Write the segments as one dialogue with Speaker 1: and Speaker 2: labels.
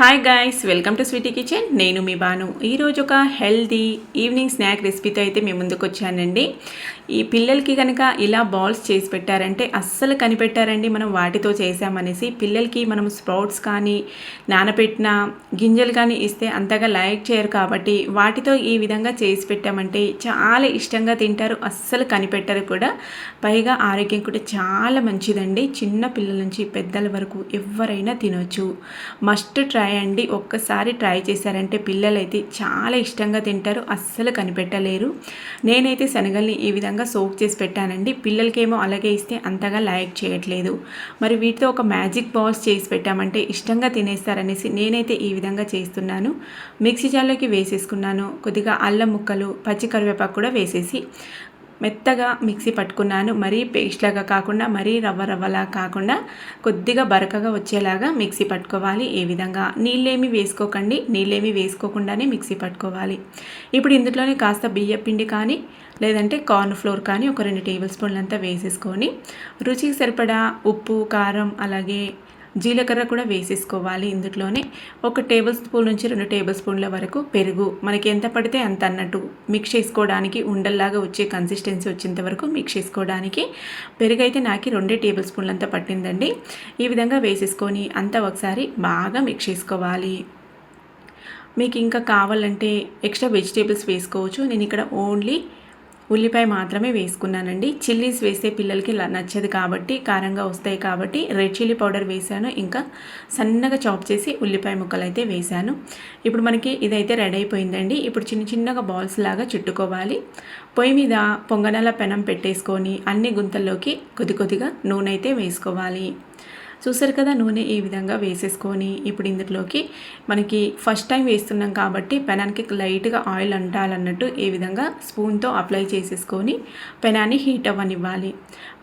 Speaker 1: Hi guys welcome to Sweety Kitchen నేను మీ బాను. ఈరోజు ఒక హెల్దీ ఈవినింగ్ స్నాక్ రెసిపీతో అయితే మేము ముందుకు వచ్చానండి. ఈ పిల్లలకి కనుక ఇలా బాల్స్ చేసి పెట్టారంటే అస్సలు కనిపెట్టారండి మనం వాటితో చేసామనేసి పిల్లలకి మనం స్ప్రౌట్స్ కానీ నానబెట్టిన గింజలు కానీ ఇస్తే అంతగా లైక్ చేయరు కాబట్టి వాటితో ఈ విధంగా చేసి పెట్టామంటే చాలా ఇష్టంగా తింటారు అస్సలు కనిపెట్టరు కూడా. పైగా ఆరోగ్యం కూడా చాలా మంచిదండి. చిన్న పిల్లల నుంచి పెద్దల వరకు ఎవరైనా తినొచ్చు. మస్ట్ ట్రై ట్రై అండి. ఒక్కసారి ట్రై చేశారంటే పిల్లలైతే చాలా ఇష్టంగా తింటారు. అస్సలు కనిపెట్టలేరు. నేనైతే శనగల్ని ఈ విధంగా సోక్ చేసి పెట్టానండి. పిల్లలకేమో అలాగే ఇస్తే అంతగా లైక్ చేయట్లేదు. మరి వీటితో ఒక మ్యాజిక్ బాల్స్ చేసి పెట్టామంటే ఇష్టంగా తినేస్తారనేసి నేనైతే ఈ విధంగా చేస్తున్నాను. మిక్సీ జార్లోకి వేసేసుకున్నాను. కొద్దిగా అల్లం ముక్కలు పచ్చి కరివేపాకు కూడా వేసేసి మెత్తగా మిక్సీ పట్టుకున్నాను. మరీ పేస్ట్లాగా కాకుండా మరీ రవ్వ రవ్వలా కాకుండా కొద్దిగా బరకగా వచ్చేలాగా మిక్సీ పట్టుకోవాలి. ఏ విధంగా? నీళ్ళేమి వేసుకోకండి. నీళ్ళేమి వేసుకోకుండానే మిక్సీ పట్టుకోవాలి. ఇప్పుడు ఇందులోనే కాస్త బియ్య పిండి కానీ లేదంటే కార్న్ ఫ్లోర్ కానీ ఒక రెండు టేబుల్ స్పూన్లంతా వేసేసుకొని రుచికి సరిపడా ఉప్పు కారం అలాగే జీలకర్ర కూడా వేసేసుకోవాలి ఇందులోనే. ఒక టేబుల్ స్పూన్ నుంచి రెండు టేబుల్ స్పూన్ల వరకు పెరుగు. మనకి ఎంత పడితే అంత అన్నట్టు మిక్స్ చేసుకోవడానికి ఉండల్లాగా వచ్చే కన్సిస్టెన్సీ వచ్చేంత వరకు మిక్స్ చేసుకోవడానికి. పెరుగు అయితే నాకు రెండే టేబుల్ స్పూన్లంతా పట్టిందండి. ఈ విధంగా వేసేసుకొని అంతా ఒకసారి బాగా మిక్స్ చేసుకోవాలి. మీకు ఇంకా కావాలంటే ఎక్స్ట్రా వెజిటేబుల్స్ వేసుకోవచ్చు. నేను ఇక్కడ ఓన్లీ ఉల్లిపాయ మాత్రమే వేసుకున్నానండి. చిల్లీస్ వేస్తే పిల్లలకి నచ్చదు కాబట్టి కారంగా వస్తాయి కాబట్టి రెడ్ చిల్లీ పౌడర్ వేసాను. ఇంకా సన్నగా చాప్ చేసి ఉల్లిపాయ ముక్కలు అయితే వేశాను ఇప్పుడు మనకి ఇదైతే రెడీ అయిపోయిందండి. ఇప్పుడు చిన్న చిన్నగా బాల్స్ లాగా చుట్టుకోవాలి. పొయ్యి మీద పొంగనాల పెనం పెట్టేసుకొని అన్ని గుంతల్లోకి కొద్ది కొద్దిగా నూనె అయితే వేసుకోవాలి. చూసారు కదా నూనె ఈ విధంగా వేసేసుకొని ఇప్పుడు ఇందులోకి మనకి ఫస్ట్ టైం వేస్తున్నాం కాబట్టి పెనానికి లైట్గా ఆయిల్ అంటాలన్నట్టు ఈ విధంగా స్పూన్తో అప్లై చేసేసుకొని పెనాన్ని హీట్ అవ్వనివ్వాలి.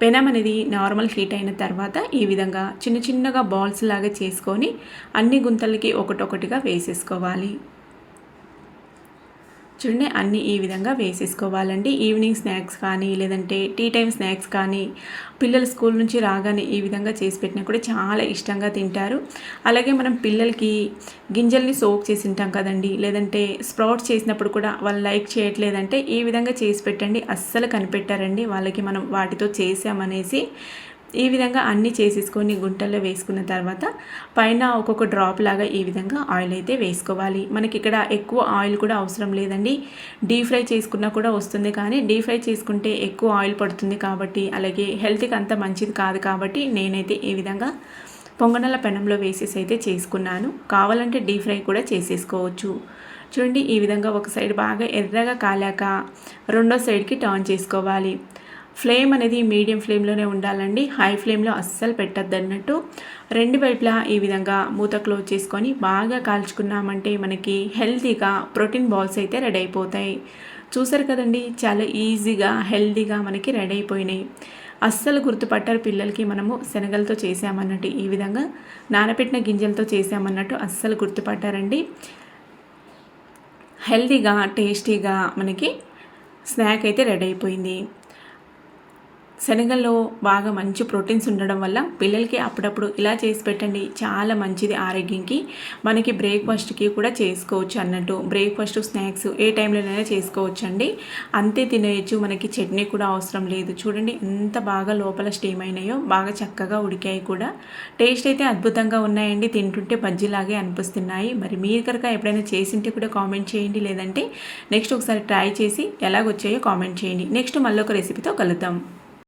Speaker 1: పెనం అనేది నార్మల్ హీట్ అయిన తర్వాత ఈ విధంగా చిన్న చిన్నగా బాల్స్ లాగా చేసుకొని అన్ని గుంతలకి ఒకటొకటిగా వేసేసుకోవాలి. చూడండి అన్నీ ఈ విధంగా వేసేసుకోవాలండి. ఈవినింగ్ స్నాక్స్ కానీ లేదంటే టీ టైం స్నాక్స్ కానీ పిల్లలు స్కూల్ నుంచి రాగానే ఈ విధంగా చేసి పెట్టినా కూడా చాలా ఇష్టంగా తింటారు. అలాగే మనం పిల్లలకి గింజల్ని సోక్ చేసి ఉంటాం కదండి. లేదంటే స్ప్రౌట్స్ చేసినప్పుడు కూడా వాళ్ళు లైక్ చేయట్లేదంటే ఈ విధంగా చేసి పెట్టండి. అస్సలు కనిపెట్టారండి. వాళ్ళకి మనం వాటితో చేసామనేసి ఈ విధంగా అన్నీ చేసేసుకొని గుంటల్లో వేసుకున్న తర్వాత పైన ఒక్కొక్క డ్రాప్ లాగా ఈ విధంగా ఆయిల్ అయితే వేసుకోవాలి. మనకి ఇక్కడ ఎక్కువ ఆయిల్ కూడా అవసరం లేదండి. డీప్ ఫ్రై చేసుకున్నా కూడా వస్తుంది కానీ డీప్ ఫ్రై చేసుకుంటే ఎక్కువ ఆయిల్ పడుతుంది కాబట్టి అలాగే హెల్త్కి అంత మంచిది కాదు కాబట్టి నేనైతే ఈ విధంగా పొంగనల పెనంలో వేసేసి అయితే చేసుకున్నాను. కావాలంటే డీప్ ఫ్రై కూడా చేసేసుకోవచ్చు. చూడండి ఈ విధంగా ఒక సైడ్ బాగా ఎర్రగా కాలాక రెండో సైడ్కి టర్న్ చేసుకోవాలి. ఫ్లేమ్ అనేది మీడియం ఫ్లేమ్లోనే ఉండాలండి. హై ఫ్లేమ్లో అస్సలు పెట్టద్దు అన్నట్టు రెండు వైపులా ఈ విధంగా మూత క్లోజ్ చేసుకొని బాగా కాల్చుకున్నామంటే మనకి హెల్తీగా ప్రోటీన్ బాల్స్ అయితే రెడీ అయిపోతాయి. చూసారు కదండి చాలా ఈజీగా హెల్తీగా మనకి రెడీ అయిపోయినాయి. అస్సలు గుర్తుపట్టారు పిల్లలకి మనము శనగలతో చేసామన్నట్టు. ఈ విధంగా నానబెట్టిన గింజలతో చేసామన్నట్టు అస్సలు గుర్తుపట్టారండి. హెల్తీగా టేస్టీగా మనకి స్నాక్ అయితే రెడీ అయిపోయింది. శనగల్లో బాగా మంచి ప్రోటీన్స్ ఉండడం వల్ల పిల్లలకి అప్పుడప్పుడు ఇలా చేసి పెట్టండి చాలా మంచిది ఆరోగ్యంకి. మనకి బ్రేక్ఫాస్ట్కి కూడా చేసుకోవచ్చు అన్నట్టు. బ్రేక్ఫాస్ట్ స్నాక్స్ ఏ టైంలోనైనా చేసుకోవచ్చు అండి అంతే తినేయచ్చు మనకి చట్నీ కూడా అవసరం లేదు. చూడండి ఎంత బాగా లోపల స్టీమ్ అయినాయో బాగా చక్కగా ఉడికాయి కూడా. టేస్ట్ అయితే అద్భుతంగా ఉన్నాయండి. తింటుంటే బజ్జీలాగే అనిపిస్తున్నాయి. మరి మీరు కనుక ఎప్పుడైనా చేసింటే కూడా కామెంట్ చేయండి లేదంటే నెక్స్ట్ ఒకసారి ట్రై చేసి ఎలాగొచ్చాయో కామెంట్ చేయండి. నెక్స్ట్ మళ్ళీ ఒక రెసిపీతో కలుద్దాం.